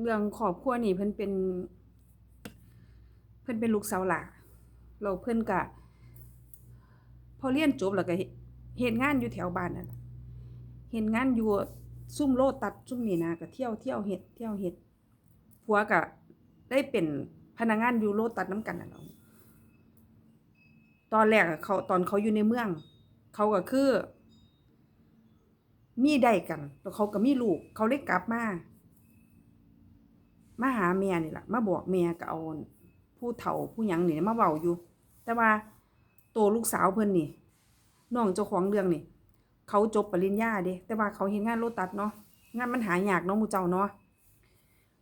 เรื่องครอบครัวนี่เพิ่นเป็น เพิ่นเป็นลูกสาวหลาเราเพิ่นก็พอเรียนจบแล้วก็เฮ็ดงานอยู่แถวบ้านนั่นล่ะเฮ็ดงานอยู่ซุ่มโลตัดซุ่มนี่นะก็เที่ยวเที่ยวเฮ็ดเที่ยวเฮ็ดผัวก็ได้เป็นพนักงานอยู่โลตัดนํกันน่ะเนาะตอนแรกเขาตอนเขาอยู่ในเมือง เขาก็คือ มีได้กันแล้วเขาก็มีลูก เขาเลยกลับมา มาหาแม่นี่แหละมาบอกแม่ก็เอาผู้เฒ่าผู้หยังนี่มาเว้าอยู่ แต่ว่าโตลูกสาวเพิ่นนี่น้องเจ้าของเรื่องนี่ เขาจบปริญญาเด้แต่ว่าเขาเฮ็ดงานโลตัสเนาะงานมันหายากเนาะมูเจ้าเนาะ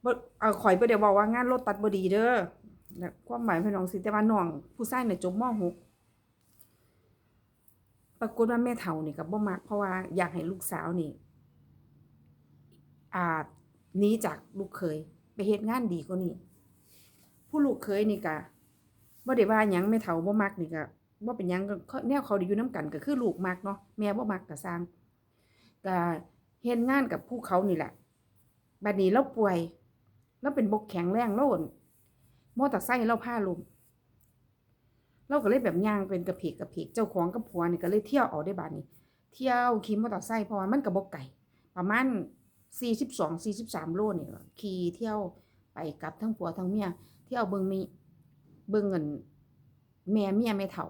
บ่เอาข่อยบ่ได้บอกว่างานโลตัสบ่ดีเด้อความหมายพี่น้องสิแต่ว่าน้องผู้ชายเนี่ยจบม .6 ปรากฏว่าแม่เฒ่านี่ก็บ่มักเพราะว่าอยากให้ลูกสาวนี่อ่าหนีจากลูกเขย ไปเฮ็ดงานดีกว่านี้ผู้ลูกเขยนี่ก็บ่ได้ว่าหยังแม่เฒ่าบ่มักนี่ก็บ่เป็นหยังก็เขาแนวเขาได้อยู่นํกันก็คือลูกมักเนาะแม่บ่มักก็สร้างก็เฮ็ดงานกับผู้เขานี่แหละบัดนี้เราป่วยเราเป็นบกแข็งแรงเราอั่นมอตอร์ไซค์เราพาล้มเราก็เลยแบบย่างเป็นกระเพกกระเพกเจ้าของกับผัวนี่ก็เลยเที่ยวเอาได้บัดนี้ เที่ยวขี่มอเตอร์ไซค์เพราะว่ามันก็บ่ไกลประมาณ 42 43โลนี่ล่ะขี่เที่ยวไปกับทั้งผัวทั้งเมียเที่ยวเบิ่งมีเบิ่งเงินแม่เมียแม่เฒ่า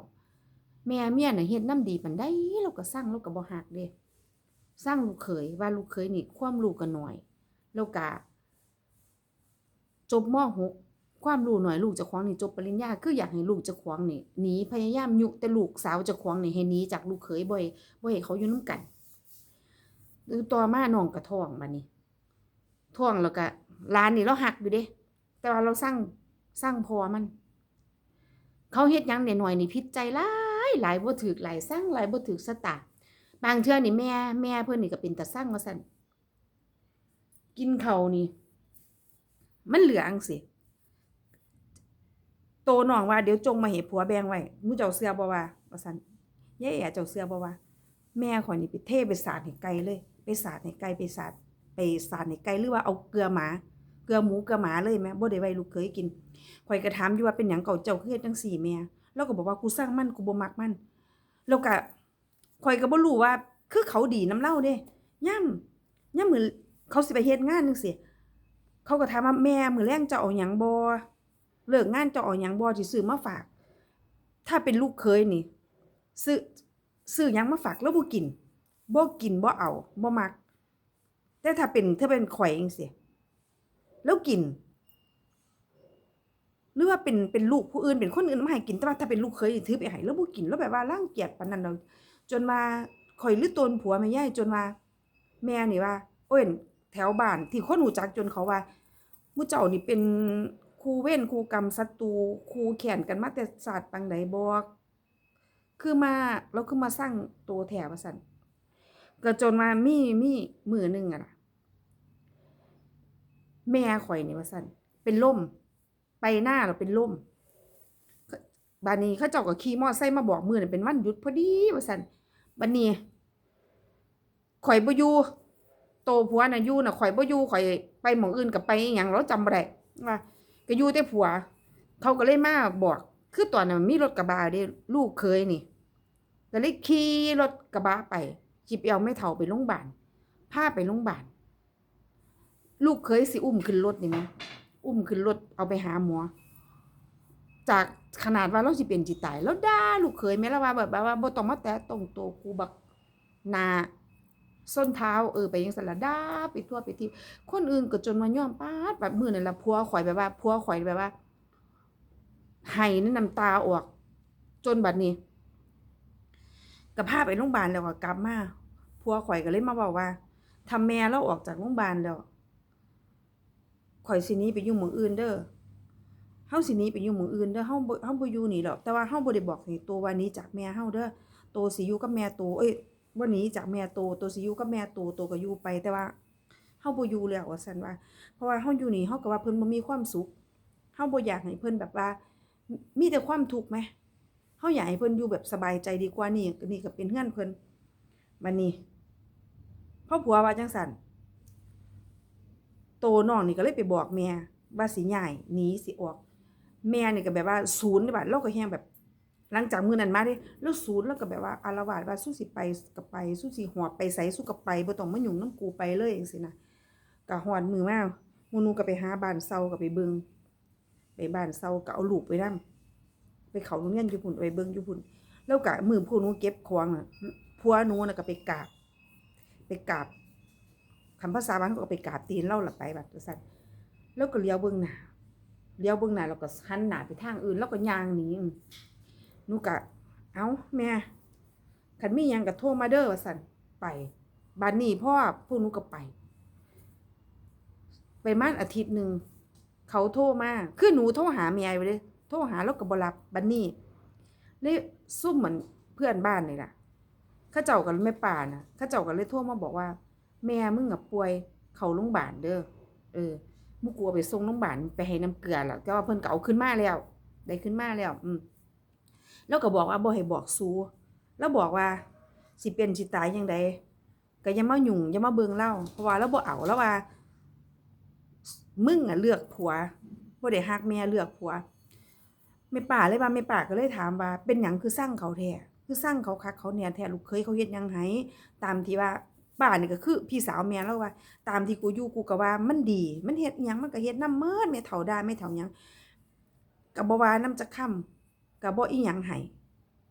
แม่เมียน่ะเฮ็ดน้ำดีปานใดเราก็สั่งเราก็บ่ฮักเด้สั่งลูกเขยว่าลูกเขยนี่ความรู้ก็น้อยแล้วก็จบม .6 ความรู้น้อยลูกเจ้าของนี่จบปริญญาคืออยากให้ลูกเจ้าของนี่หนีพยายามยุแต่ลูกสาวเจ้าของนี่ให้หนีจากลูกเขยบ่ให้บ่ให้เขาอยู่นํกัน หรือต่อมาน้องก็ท้องบัดนี้ท้องแล้วก็หลานนี่เราหักอยู่เด้ แต่ว่าเราสร้างสร้างพอมัน เขาเฮ็ดยังหน่อยนี่พิษใจหลายหลายบ่ถึกหลายสร้างหลายบ่ถึกสตาบางเทื่อนี่แม่แม่เพิ่อนนี่ก็เป็นตาสร้างว่าซั่นกินเขานี่ มันเหลือจังซี่โตหน้องว่าเดี๋ยวจงมาให้ผัวแบงไว้มูเจ้าเสื้อบ่ว่าว่าซั่นยายแอ๋เจ้าเสื้อบ่ว่า แม่ข่อยนี่ไปเทไปสาดให้ไก่เลย ไปสาดให้ไก่ไปสาดไปสาดให้ไก่หรือว่าเอาเกลือหมา เกลือหมูเกลือหมาเลยแม่บ่ได้ไว้ลูกเคยกินข่อยก็ถามอยู่ว่าเป็นหยังเก่าเจ้าคือเฮ็ดจังซี่แม่แล้วก็บอกว่ากูสร้างมันกูบ่มักมันแล้วก็ข่อยก็บ่รู้ว่าคือเขาดีน้ำเล่าเด้ย่ำย่ำมื้อเขาสิไปเฮ็ดงานจังซี่เขาก็ถามว่าแม่มื้อแลงจะเอาหยังบ่เลิกงานจะเอาหยังบ่สิซื้อมาฝาก ถ้าเป็นลูกเคยนี่ ซื้อซื้อหยังมาฝากแล้วบ่กิน บ่กินบ่เอาบ่มัก แต่ถ้าเป็นถ้าเป็นข่อยจังซี่แล้วกิน หรือว่าเป็นเป็นลูกผู้อื่นเป็นคนอื่นมาให้กินแต่ว่าถ้าเป็นลูกเคยถือไปให้แล้วบ่กินแล้วแบบว่ารังเกียจปานนั้นดอกจนมาข่อยลือตนผัวแม่ยายจนว่าแม่นี่ว่า โอ้ยแถวบ้านที่คนรู้จักจนเขาว่ามูเจ้านี่เป็นครูเว้นครูกรรมศัตรูครูแข่นกันมาแต่ศาสตร์ปางใดบ่คือมาเราคือมาสร้างตัวแถวว่าซั่น ก็จนว่ามีมีมือหนึ่งอะล่ะแม่ข่อยนี่ว่าซั่นเป็นลมไปหน้าแล้วเป็นลมบาดนี้เขาเจ้าก็ขี่มอไซค์มาบอกมื้อนั้นเป็นวันหยุดพอดีว่าซั่นบัดนี้ข่อยบ่อยู่โตผัวน่ะอยู่น่ะข่อยบ่อยู่ข่อยไปหมองอื่นก็ไปอิหยังเราจำบ่ได้ว่าก็อยู่แต่ผัว เขาก็เลยมาบอก คือตอนนั้นมีรถกระบะเด้ลูกเคยนี่ก็เลยขี่รถกระบะไป จิบเอาไม่เท่าไปโรงพยาบาลพาไปโรงพยาบาลลูกเคยสิอุ้มขึ้นรถนี่ไหมอุ้มขึ้นรถเอาไปหาหมอ จากขนาดว่าเราสิเป็นจิตตายแล้วด่าลูกเคยแม่ละว่าแบบว่าบ่ต้องมาแตะตรงตัวกูบักนาส้นเท้าเออไปยังสละด่าไปทั่วไปที่คนอื่นก็จนมายอมปาดแบบมือนั่นละพัวข่อยแบบว่าพัวข่อยแบบว่าไห้นี่น้ำตาออก จนบัดนี้ ก็พาไปโรงพยาบาลแล้วก็กลับมาพัวข่อยก็เลยมาบอกว่าทำแม่เราออกจากโรงพยาบาลแล้วข่อยสินี้ไปอยู่หมู่อื่นเด้อเฮาสินี้ไปอยู่หมู่อื่นเด้อเฮาเฮาบ่อยู่นี่หรอกแต่ว่าเฮาบ่ได้บอกให้ตัวว่านี้จากแม่เฮาเด้อโตสิอยู่กับแม่โตเอ้ยบ่หนีจากแม่โตโตสิอยู่กับแม่โตโตก็อยู่ไปแต่ว่าเฮาบ่อยู่แล้วว่าซั่นว่า เพราะว่าเฮาอยู่นี่เฮาก็ว่าเพิ่นบ่มีความสุขเฮาบ่อยากให้เพิ่นแบบว่า มีแต่ความทุกข์แหม เฮาอยากให้เพิ่นอยู่แบบสบายใจดีกว่านี่นี่ก็เป็นเฮือนเพิ่นบัดนี้พ่อผัวว่าจังซั่นโตน้องนี่ก็เลยไปบอกแม่ว่าสิย้ายหนีสิออก แม่นี่ก็แบบว่าศูนย์นี่บัดเราก็แฮงแบบ หลังจากมื้อนั้นมาเด้แล้วศูนย์แล้วก็แบบว่าอารวาสว่าสู้สิไปก็ไปสู้สิหอบไปไสสู้ก็ไปบ่ต้องมายุ่งนํกูไปเลยจังซี่นะก็ฮอดมือมามูนูก็ไปหาบ้านเซาก็ไปเบิงไปบ้านเซาก็เอาลูกไปนํ ไปเขาโรงเรียนอยู่พุ่นไปเบิ่งอยู่พุ่นแล้วก็มือพวกนู้เก็บของน่ะผัวนู้น่ะก็ไปกราบ ไปกราบคำภาษาบ้านเขาก็ไปกราบตีนเล่าหละไปแบบจังซั่นแล้วก็เลี้ยวเบิ่งหน้าเลี้ยวเบิ่งหน้าแล้วก็หันหน้าไปทางอื่น แล้วก็ยางหนีหนูก็เอ้าแม่คันมียังก็โทรมาเด้อว่าซั่นไปบัดนี้พ่อพวกหนูก็ไป ไปมานอาทิตย์หนึ่งเขาโทรมาคือหนูโทรหาแม่ไว้เด้ โทรหาแล้วก็บ่รับบัดนี้เลยซุ่มเหมือนเพื่อนบ้านนี่ล่ะข้าเจ้ากันแม่ป่านะข้าเจ้ากันเลยโทรมาบอกว่า แม่มึงอะป่วยเขาโรงพยาบาลเด้อเออมึงกลัวไปส่งโรงพยาบาลไปให้น้ำเกลือแล้วแต่ว่าเพิ่นก็เอาขึ้นมาแล้ว ได้ขึ้นมาแล้ว อืมแล้วก็บอกว่าบ่ให้บอกซูแล้วบอกว่าสิเป็นสิตายยังไดก็ย่ามาหยุ่งย่ามาเบิงเล่าเพราะว่าเราบ่เอาแล้วว่า มึงอะเลือกผัวบ่ได้ฮักแม่เลือกผัว แม่ป่าเลยว่าแม่ป่าก็เลยถามว่า เป็นหยังคือสร้างเขาแท้คือสร้างเขาคักเขาเนี่ยแท้ลูกเคยเขาเฮ็ดยังไห้ตามที่ว่าป้านี่ก็คือพี่สาวแม่แล้วว่า ตามที่กูอยู่กูก็ว่ามันดี มันเฮ็ดหยังมันก็เฮ็ดน้ำเมิดแม่เฒ่าได้แม่เฒ่าหยังก็บ่ว่านํจักค่ำก็บ่อีหยังให้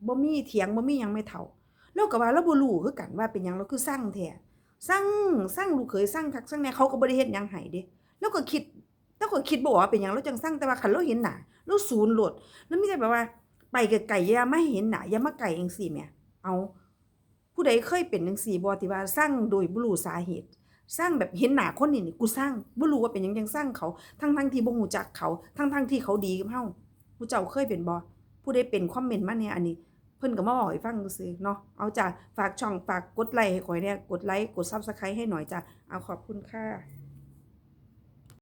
บ่มีเถียงบ่มีหยังแม่เฒ่าแล้วก็ว่าเราบ่รู้คือกันว่าเป็นหยังเราคือสร้างแท้สร้างสร้างลูกเคยสร้างคักสร้างแน่เขาก็บ่ได้เฮ็ดหยังให้เด้แล้วก็คิด แล้วก็คิดบ่ว่าเป็นหยังเราจังสร้างแต่ว่าคันเราเห็นหนาเราศูนย์โลดแล้วมีแต่แบบว่า ไปไกลๆอย่ามาเห็นหนาย่ามาไกลจังซี่แหมเอา ผู้ใดเคยเป็นจังซี่บ่ที่ว่าสร้างโดยบ่รู้สาเหตุ สร้างแบบเห็นหนาคนนี่นี่กูสร้างบ่รู้ว่าเป็นยังจังสร้างเขา ทั้งๆที่บ่ฮู้จักเขา ทั้งๆที่เขาดีกับเฮาผู้เจ้าเคยเป็นบ่ผู้ใดเป็นคอมเมนต์มาเนี่ยอันนี้เพิ่นก็มาบอกให้ฟังซื่อเนาะเอาจ้ะฝากช่องฝากกดไลค์ให้ข่อยเนี่ยกดไลค์กด Subscribe ให้หน่อยจ้ะเอาขอบคุณค่ะ